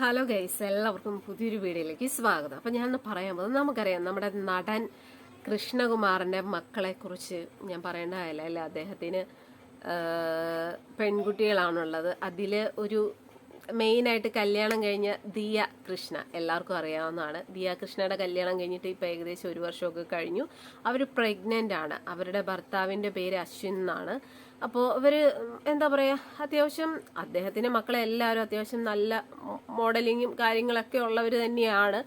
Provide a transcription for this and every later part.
Hello guys എല്ലാവർക്കും പുതിയൊരു വീഡിയോയിലേക്ക് സ്വാഗതം. അപ്പം ഞാൻ പറയാൻ പോകുന്നത് നമുക്കറിയാം നമ്മുടെ നടൻ കൃഷ്ണകുമാറിന്റെ മക്കളെക്കുറിച്ച് ഞാൻ പറയേണ്ടതായില്ല അല്ലേ? അദ്ദേഹത്തിന് പെൺകുട്ടികളാണുള്ളത്. അതിൽ ഒരു മെയിനായിട്ട് കല്യാണം കഴിഞ്ഞ ദിയ കൃഷ്ണ. എല്ലാവർക്കും അറിയാവുന്നതാണ്. ദിയ കൃഷ്ണയുടെ കല്യാണം കഴിഞ്ഞിട്ട് ഇപ്പോൾ ഏകദേശം ഒരു വർഷമൊക്കെ കഴിഞ്ഞു. അവർ പ്രഗ്നന്റ് ആണ്. അവരുടെ ഭർത്താവിന്റെ പേര് അശ്വിൻ എന്നാണ്. അപ്പോൾ ഇവർ എന്താ പറയുക അത്യാവശ്യം അദ്ദേഹത്തിന്റെ മക്കളെ എല്ലാവരും അത്യാവശ്യം നല്ല മോഡലിങ്ങും കാര്യങ്ങളൊക്കെ ഉള്ളവർ തന്നെയാണ്.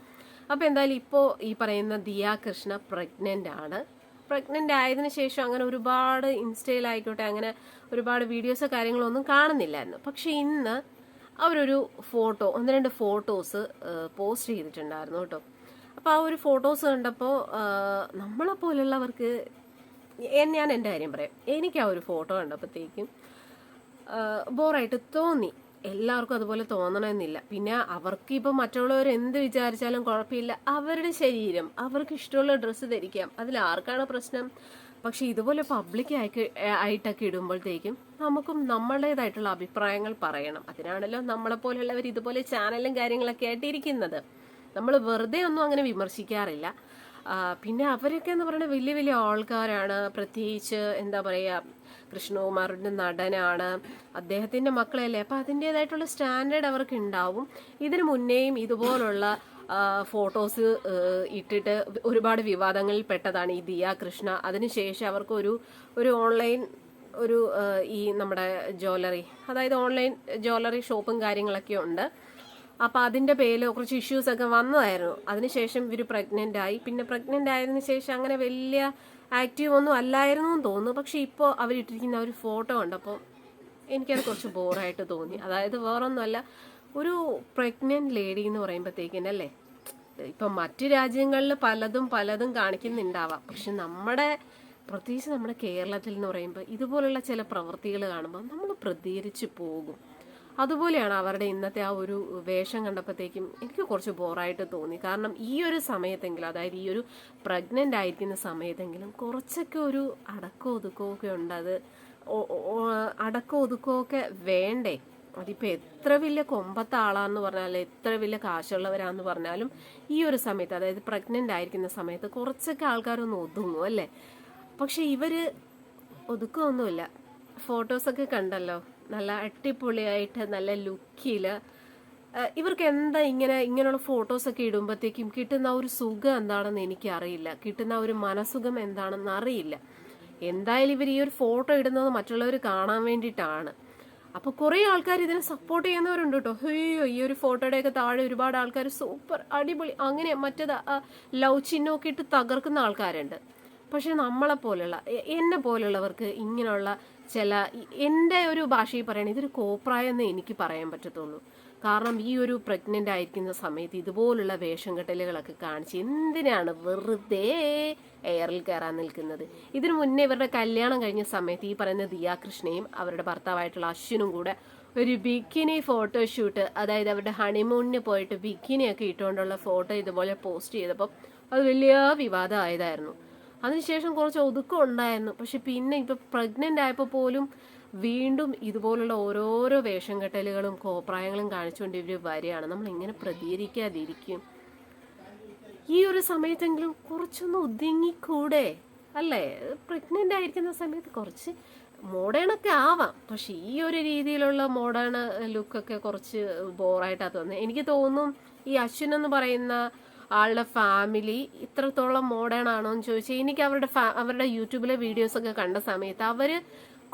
അപ്പോൾ എന്തായാലും ഇപ്പോൾ ഈ പറയുന്ന ദിയ കൃഷ്ണ പ്രഗ്നന്റ് ആണ്. പ്രഗ്നന്റ് ആയതിനു ശേഷം അങ്ങനെ ഒരുപാട് ഇൻസ്റ്റയിലായിക്കോട്ടെ അങ്ങനെ ഒരുപാട് വീഡിയോസോ കാര്യങ്ങളോ ഒന്നും കാണുന്നില്ലായിരുന്നു. പക്ഷേ ഇന്ന് അവരൊരു ഫോട്ടോ ഒന്ന് രണ്ട് ഫോട്ടോസ് പോസ്റ്റ് ചെയ്തിട്ടുണ്ടായിരുന്നു കേട്ടോ. അപ്പോൾ ആ ഒരു ഫോട്ടോസ് കണ്ടപ്പോൾ നമ്മളെ പോലുള്ളവർക്ക് ഞാൻ എന്റെ കാര്യം പറയാം. എനിക്ക് ആ ഒരു ഫോട്ടോ കണ്ടപ്പോഴത്തേക്കും ബോറായിട്ട് തോന്നി. എല്ലാവർക്കും അതുപോലെ തോന്നണമെന്നില്ല. പിന്നെ അവർക്ക് ഇപ്പം മറ്റുള്ളവർ എന്ത് വിചാരിച്ചാലും കുഴപ്പമില്ല. അവരുടെ ശരീരം അവർക്ക് ഇഷ്ടമുള്ള ഡ്രസ്സ് ധരിക്കാം. അതിൽ ആർക്കാണ് പ്രശ്നം? പക്ഷെ ഇതുപോലെ പബ്ലിക് ആയി ആയിട്ടൊക്കെ ഇടുമ്പോഴത്തേക്കും നമുക്കും നമ്മളുടേതായിട്ടുള്ള അഭിപ്രായങ്ങൾ പറയണം. അതിനാണല്ലോ നമ്മളെ പോലെയുള്ളവർ ഇതുപോലെ ചാനലും കാര്യങ്ങളൊക്കെ ആയിട്ട് ഇരിക്കുന്നത് നമ്മൾ വെറുതെ ഒന്നും അങ്ങനെ വിമർശിക്കാറില്ല. പിന്നെ അവരൊക്കെ എന്ന് പറയുന്നത് വലിയ വലിയ ആൾക്കാരാണ്. പ്രത്യേകിച്ച് എന്താ പറയുക കൃഷ്ണകുമാറിന്റെ നടനാണ്. അദ്ദേഹത്തിന്റെ മക്കളല്ലേ? അപ്പോൾ അതിന്റേതായിട്ടുള്ള സ്റ്റാൻഡേർഡ് അവർക്ക് ഉണ്ടാവും ഇതിനു മുന്നേയും ഇതുപോലുള്ള ഫോട്ടോസ് ഇട്ടിട്ട് ഒരുപാട് വിവാദങ്ങളിൽ പെട്ടതാണ് ഈ ദിയ കൃഷ്ണ. അതിനുശേഷം അവർക്ക് ഒരു ഒരു ഓൺലൈൻ ഒരു ഈ നമ്മുടെ ജ്വല്ലറി അതായത് ഓൺലൈൻ ജ്വല്ലറി ഷോപ്പും കാര്യങ്ങളൊക്കെ ഉണ്ട്. അപ്പൊ അതിന്റെ പേരിൽ കുറച്ച് ഇഷ്യൂസ് ഒക്കെ വന്നതായിരുന്നു. അതിനുശേഷം ഇവർ പ്രഗ്നന്റ് ആയി. പിന്നെ പ്രഗ്നന്റ് ആയതിനു ശേഷം അങ്ങനെ വലിയ ആക്റ്റീവ് ഒന്നും അല്ലായിരുന്നു എന്ന് തോന്നുന്നു. പക്ഷെ ഇപ്പോൾ അവരിട്ടിരിക്കുന്ന ഒരു ഫോട്ടോ കണ്ടപ്പോൾ എനിക്കത് കുറച്ച് ബോറായിട്ട് തോന്നി. അതായത് വേറൊന്നുമല്ല ഒരു പ്രഗ്നന്റ് ലേഡി എന്ന് പറയുമ്പോഴത്തേക്കിന് അല്ലേ ഇപ്പം മറ്റു രാജ്യങ്ങളിൽ പലതും പലതും കാണിക്കുന്നുണ്ടാവാം. പക്ഷെ നമ്മുടെ പ്രത്യേകിച്ച് നമ്മുടെ കേരളത്തിൽ എന്ന് പറയുമ്പോൾ ഇതുപോലുള്ള ചില പ്രവൃത്തികൾ കാണുമ്പോൾ നമ്മൾ പ്രതികരിച്ച് പോകും. അതുപോലെയാണ് അവരുടെ ഇന്നത്തെ ആ ഒരു വേഷം കണ്ടപ്പോഴത്തേക്കും എനിക്ക് കുറച്ച് ബോറായിട്ട് തോന്നി. കാരണം ഈ ഒരു സമയത്തെങ്കിലും അതായത് ഈ ഒരു പ്രഗ്നന്റ് ആയിരിക്കുന്ന സമയത്തെങ്കിലും കുറച്ചൊക്കെ ഒരു അടക്കോ ഒതുക്കോ ഒക്കെ ഉണ്ട്. അത് അടക്കോ ഒതുക്കോ ഒക്കെ വേണ്ടേ? അതിപ്പോൾ എത്ര വലിയ കൊമ്പത്തെ ആളാന്ന് പറഞ്ഞാലും എത്ര വലിയ കാശുള്ളവരാന്ന് പറഞ്ഞാലും ഈ ഒരു സമയത്ത് അതായത് പ്രഗ്നന്റ് ആയിരിക്കുന്ന സമയത്ത് കുറച്ചൊക്കെ ആൾക്കാരൊന്നും ഒതുങ്ങും അല്ലേ? പക്ഷെ ഇവർ ഒതുക്കമൊന്നുമില്ല. ഫോട്ടോസൊക്കെ കണ്ടല്ലോ? നല്ല അടിപൊളിയായിട്ട് നല്ല ലുക്കിൽ ഇവർക്ക് എന്താ ഇങ്ങനെ ഇങ്ങനെയുള്ള ഫോട്ടോസൊക്കെ ഇടുമ്പോഴത്തേക്കും കിട്ടുന്ന ഒരു സുഖം എന്താണെന്ന് എനിക്കറിയില്ല. കിട്ടുന്ന ഒരു മനസുഖം എന്താണെന്ന് അറിയില്ല. എന്തായാലും ഇവർ ഈ ഒരു ഫോട്ടോ ഇടുന്നത് മറ്റുള്ളവർ കാണാൻ വേണ്ടിയിട്ടാണ്. അപ്പോൾ കുറേ ആൾക്കാർ ഇതിനെ സപ്പോർട്ട് ചെയ്യുന്നവരുണ്ട് കേട്ടോ അയ്യോ ഈ ഒരു ഫോട്ടോയുടെയൊക്കെ താഴെ ഒരുപാട് ആൾക്കാർ സൂപ്പർ അടിപൊളി. അങ്ങനെ മറ്റേത് ലവ് ചിഹ്നമൊക്കെ ഇട്ട് തകർക്കുന്ന ആൾക്കാരുണ്ട്. പക്ഷെ നമ്മളെ പോലുള്ള എ- എന്നെ പോലുള്ളവർക്ക് ഇങ്ങനെയുള്ള ചില എന്റെ ഒരു ഭാഷയിൽ പറയണേ ഇതൊരു കോപ്രായെന്നേ എനിക്ക് പറയാൻ പറ്റത്തുള്ളൂ. കാരണം ഈ ഒരു പ്രഗ്നന്റ് ആയിരിക്കുന്ന സമയത്ത് ഇതുപോലുള്ള വേഷം കെട്ടലുകളൊക്കെ കാണിച്ച് എന്തിനാണ് വെറുതെ എയറിൽ കയറാൻ നിൽക്കുന്നത്? ഇതിനു മുന്നേ ഇവരുടെ കല്യാണം കഴിഞ്ഞ സമയത്ത് ഈ പറയുന്ന ദിയാകൃഷ്ണയും അവരുടെ ഭർത്താവായിട്ടുള്ള അശ്വിനും കൂടെ ഒരു ബിക്കിനി ഫോട്ടോഷൂട്ട് അതായത് അവരുടെ ഹണിമൂണിന് പോയിട്ട് ബിക്കിനിയൊക്കെ ഇട്ടുകൊണ്ടുള്ള ഫോട്ടോ ഇതുപോലെ പോസ്റ്റ് ചെയ്തപ്പോൾ അത് വലിയ വിവാദമായതായിരുന്നു. അതിനുശേഷം കുറച്ച് ഒതുക്കം ഉണ്ടായിരുന്നു പക്ഷെ പിന്നെ ഇപ്പൊ പ്രഗ്നന്റ് ആയപ്പോൾ പോലും വീണ്ടും ഇതുപോലുള്ള ഓരോരോ വേഷം കെട്ടലുകളും കോപ്രായങ്ങളും കാണിച്ചുകൊണ്ട് ഇവർ വരികയാണ് നമ്മൾ ഇങ്ങനെ പ്രതികരിക്കാതിരിക്കും. ഈ ഒരു സമയത്തെങ്കിലും കുറച്ചൊന്ന് ഒതുങ്ങിക്കൂടെ? അല്ലേ? പ്രഗ്നന്റ് ആയിരിക്കുന്ന സമയത്ത് കുറച്ച് മോഡേണൊക്കെ ആവാം. പക്ഷെ ഈ ഒരു രീതിയിലുള്ള മോഡേൺ ലുക്കൊക്കെ കുറച്ച് ബോറായിട്ടാണ് തോന്നുന്നത്. എനിക്ക് തോന്നും ഈ അശ്വിൻ എന്ന് പറയുന്ന ആളുടെ ഫാമിലി ഇത്രത്തോളം മോഡേൺ ആണോ എന്ന് ചോദിച്ചാൽ എനിക്ക് അവരുടെ അവരുടെ യൂട്യൂബിലെ വീഡിയോസ് ഒക്കെ കണ്ട സമയത്ത് അവർ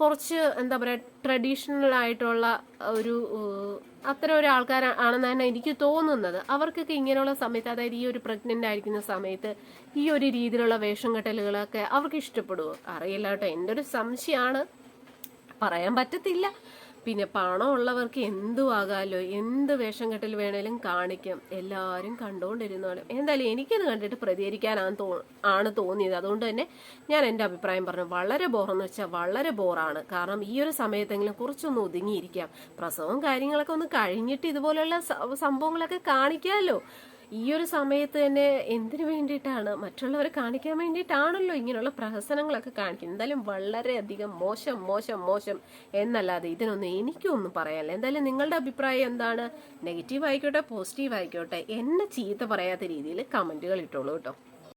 കുറച്ച് എന്താ പറയുക ട്രഡീഷണൽ ആയിട്ടുള്ള ഒരു അത്തരം ഒരു തന്നെ എനിക്ക് തോന്നുന്നത്. അവർക്കൊക്കെ ഇങ്ങനെയുള്ള സമയത്ത് അതായത് ഈ ഒരു പ്രഗ്നന്റ് ആയിരിക്കുന്ന സമയത്ത് ഈ ഒരു രീതിയിലുള്ള വേഷം കെട്ടലുകളൊക്കെ അവർക്ക് ഇഷ്ടപ്പെടുമോ അറിയില്ല കേട്ടോ. എന്റെ ഒരു സംശയമാണ് പറയാൻ പറ്റത്തില്ല. പിന്നെ പണം ഉള്ളവർക്ക് എന്തും എന്ത് വേഷം കെട്ടൽ വേണേലും കാണിക്കാം. എല്ലാവരും കണ്ടുകൊണ്ടിരുന്നോളും എന്തായാലും എനിക്കത് കണ്ടിട്ട് പ്രതികരിക്കാനാണ് തോ ആണ് തോന്നിയത്. അതുകൊണ്ട് തന്നെ ഞാൻ എന്റെ അഭിപ്രായം പറഞ്ഞു. വളരെ ബോറെന്ന് വെച്ചാൽ വളരെ ബോറാണ് കാരണം ഈ ഒരു സമയത്തെങ്കിലും കുറച്ചൊന്ന് ഒതുങ്ങിയിരിക്കാം. പ്രസവവും കാര്യങ്ങളൊക്കെ ഒന്ന് കഴിഞ്ഞിട്ട് ഇതുപോലെയുള്ള സംഭവങ്ങളൊക്കെ കാണിക്കാമല്ലോ ഈ ഒരു സമയത്ത് തന്നെ എന്തിനു വേണ്ടിയിട്ടാണ്? മറ്റുള്ളവരെ കാണിക്കാൻ വേണ്ടിയിട്ടാണല്ലോ ഇങ്ങനെയുള്ള പ്രഹസനങ്ങളൊക്കെ കാണിക്കുന്നത്. എന്തായാലും വളരെയധികം മോശം മോശം മോശം എന്നല്ലാതെ ഇതിനൊന്നും എനിക്കൊന്നും പറയാനില്ല. എന്തായാലും നിങ്ങളുടെ അഭിപ്രായം എന്താണ്? നെഗറ്റീവ് ആയിക്കോട്ടെ പോസിറ്റീവ് ആയിക്കോട്ടെ എന്നെ ചീത്ത പറയാത്ത രീതിയിൽ കമന്റുകൾ ഇട്ടോളൂ കേട്ടോ.